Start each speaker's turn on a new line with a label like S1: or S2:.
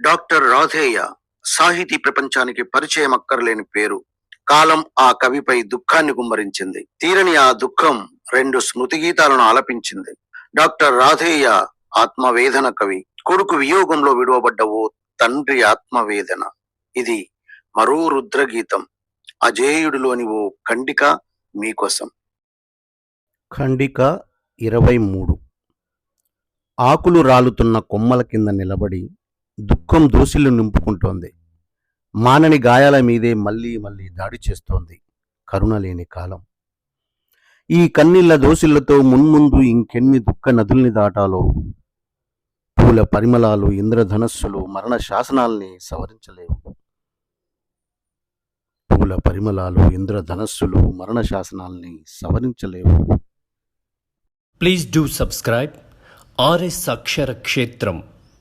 S1: Doctor Radheya సాహితీ ప్రపంచానికి పరిచయం అక్కర్లేని పేరు. కాలం ఆ కవిపై దుఃఖాన్ని గుమ్మరించింది. తీరని ఆ దుఃఖం రెండు స్మృతి గీతాలను ఆలపించింది. డాక్టర్ రాధేయ ఆత్మవేదన కవి. కొడుకు వియోగంలో విడువబడ్డ ఓ తండ్రి ఆత్మవేదన. ఇది మరో రుద్రగీతం. అజేయుడిలోని ఓ ఖండిక మీకోసం.
S2: ఖండిక ఇరవై మూడు. ఆకులు రాలుతున్న కొమ్మల కింద నిలబడి దుఃఖం దోసిలు నింపుకుంటోంది. మానని గాయాల మీదే మళ్ళీ మళ్ళీ దాడి చేస్తోంది. కరుణ లేని కాలం. ఈ కన్నీళ్ళ దోసిళ్ళతో మున్ముందు ఇంకెన్ని దుఃఖ నదుల్ని దాటాలో పూల పరిమళాలు ఇంద్రధనస్సులు మరణ శాసనాల్ని సవరించలేవు. పూల పరిమళాలు ఇంద్రధనస్సులు మరణ శాసనాల్ని సవరించలేవు.
S3: Please do subscribe R S Akshara Kshetram.